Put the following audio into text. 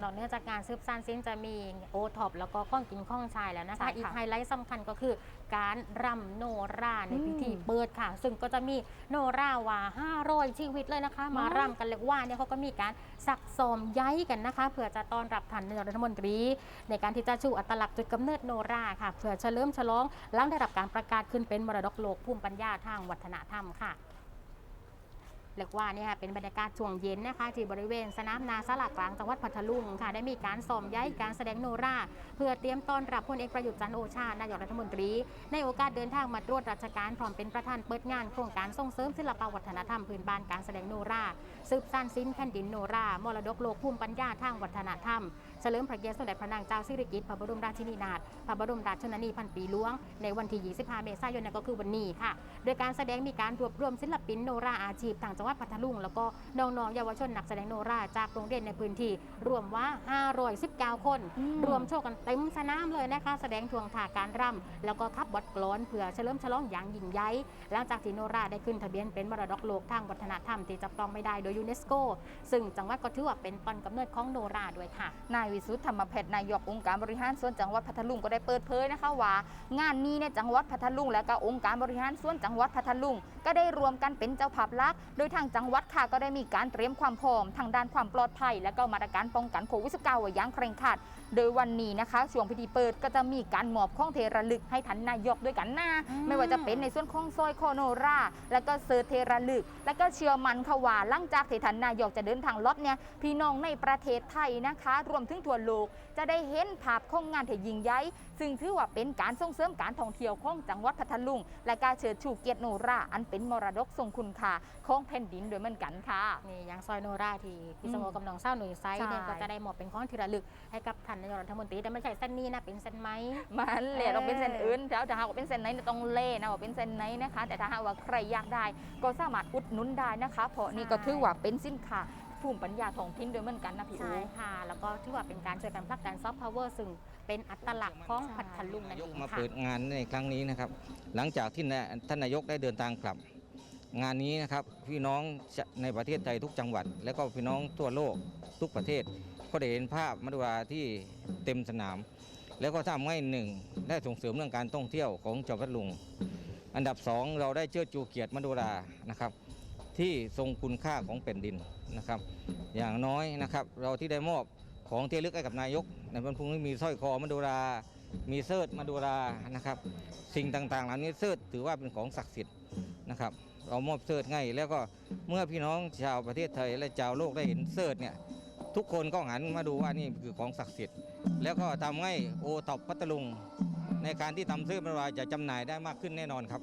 นอกเหนือจากการซืบซานซินจะมีโอท็อปแล้วก็ข้องกินข้องชายแล้วนะใช่คะค่ะอีกไฮไลท์สำคัญก็คือการรำโนราในอืมพิธีเปิดค่ะ ซึ่งก็จะมีโนราวา500ชีวิตเลยนะคะ มาอ๋อรำกันเรียกว่าเนี่ยเขาก็มีการสักซ้อมย้ายกันนะคะ เพื่อจะต้อนรับท่านนายกรัฐมนตรี ในการที่จะชูอัตลักษณ์จุดกำเนิดโนราค่ะเพื่อเฉลิมฉลองหลังได้รับการประกาศขึ้นเป็นมรดกโลกภูมิปัญญาทางวัฒนธรรมค่ะ เรียกว่าเนี่ยค่ะเป็นบรรยากาศช่วงเย็นนะคะที่บริเวณสนามนาสลากลางจังหวัดพัทลุงค่ะได้มีการซ้อมย้ายการแสดงโนราเพื่อเตรียมต้อนรับพลเอกประยุทธ์จันโอชานายกรัฐมนตรี ในโอกาสเดินทางมาตรวจราชการพร้อมเป็นประธานเปิดงานโครงการส่งเสริมศิลปวัฒนธรรมพื้นบ้านการแสดงโนราสืบสานสิ้นแผ่นดินโนรา มรดกโลกภูมิปัญญาทางวัฒนธรรม เฉลิมพระเกียรติสมเด็จพระนางเจ้าสิริกิติ์พระบรมราชินีนาถพระบรมราชชนนีพันปีหลวง ในวันที่ 25 เมษายนนั่นก็คือวันนี้ค่ะ โดยการแสดงมีการรวบรวมศิลปินโนราอาชีพทางจังหวัดพัทลุง แล้วก็น้องๆเยาวชนนักแสดงโนราจากโรงเรียนในพื้นที่ รวมว่า 519 คนอืมรวมโชว์กันเต็มสนามเลยนะคะ แสดงทวงท่าการรำแล้วก็ขับบทกลอนเพื่อเฉลิมฉลองอย่างยิ่งใหญ่หลังจากที่โนราได้ขึ้นทะเบียนเป็นมรดกโลกทางวัฒนธรรมที่จับต้องไม่ได้โดยยูเนสโก ซึ่งจังหวัดก็ถือว่าเป็นต้นกำเนิดของโนราด้วยค่ะ นายวิสุทธ์ธรรมเพชรนายกองค์การบริหารส่วนจังหวัดพัทลุงก็ได้เปิดเผยนะคะว่างานนี้ในยจังหวัดพัทลุง และก็องค์การบริหารส่วนจังหวัดพัทลุง ก็ได้รวมกันเป็นเจ้าภาพหลักโดยทางจังหวัดค่ะก็ได้มีการเตรียมความพร้อมทางด้านความปลอดภัย และก็มาตรการป้องกันโควิด -19 ไว้อย่างเคร่งครัด โดยวันนี้นะคะช่วงพิธีเปิดก็จะมีการมอบของเทระลึกให้ทันนายกด้วยกันหน้าอืมไม่ว่าจะเป็นในส่วนของซอยโคโนรา แล้วก็เซอร์เทระลึก แล้วก็เชื่อมันค่ะว่าหลังจากที่ทันนายกจะเดินทางรถเนี่ยพี่น้องในประเทศไทยนะคะ รวมถึงทั่วโลกจะได้เห็นภาพของงานที่ยิ่งใหญ่ซึ่งถือว่าเป็นการส่งเสริมการท่องเที่ยวของจังหวัดพัทลุง และการเชิดชูเกียรติโนราอันเป็นมรดกทรงคุณค่าของแผ่นดินด้วยเหมือนกันค่ะ นี่อย่างซอยโนราที่พี่อืมสมโอกับน้องเศร้าหนุ่ยไซส์เนี่ยใช่ ก็จะได้หมอบเป็นของที่ระลึกให้กับท่านนายกรัฐมนตรีแต่ไม่ใช่เส้นนี้นะเป็นเส้นไหม มันเละต้องเป็นเส้นเอออื่นแล้วถ้าหากว่าเป็นเส้นไหนเนี่ยต้องเล่นะว่าเป็นเส้นไหนนะคะ แต่ถ้าหากว่าใครอยากได้ ก็สามารถอุดหนุนได้นะคะ เพราะนี่ก็ถือว่าเป็นสินค้าภูมิปัญญาท้องถิ่นด้วยเหมือนกันนะพี่อู ใช่ค่ะ แล้วก็ถือว่าเป็นการช่วยกันผลักดันซอฟต์พาวเวอร์ซึ่งเป็นอัตลักษณ์ของพัทลุงนั่นนายเอกงมาค่ะ เปิดงานในครั้งนี้นะครับ หลังจากที่นายท่านนายกได้เดินทางกลับ งานนี้นะครับพี่น้องในประเทศไทยทุกจังหวัด และก็พี่น้องทั่วโลกทุกประเทศ ก็ได้เห็นภาพมโนราที่เต็มสนาม แล้วก็ทำให้หนึ่งได้ส่งเสริมเรื่องการท่องเที่ยวของจังหวัดพัทลุง อันดับสองเราได้เชิดชูเกียรติมโนรานะครับ ที่ทรงคุณค่าของแผ่นดินนะครับ อย่างน้อยนะครับ เราที่ได้มอบของที่ลึกให้กับนายก ในวันพรุ่งนี้มีสร้อยคอมโนรามีเสิร์ตมาดูรานะครับ สิ่งต่างๆเหล่านี้เสิร์ตถือว่าเป็นของศักดิ์สิทธิ์นะครับ เอามอบเสิร์ง่ายแล้วก็เมื่อพี่น้องชาวประเทศไทยและชาวโลกได้เห็นเสิร์ตเนี่ยทุกคนก็หันมาดูว่านี่คือของศักดิ์สิทธิ์ แล้วก็ทำให้โอท็อปพัทลุง ในการที่ทำเสิร์ตมาลาจะจำหน่ายได้มากขึ้นแน่นอนครับ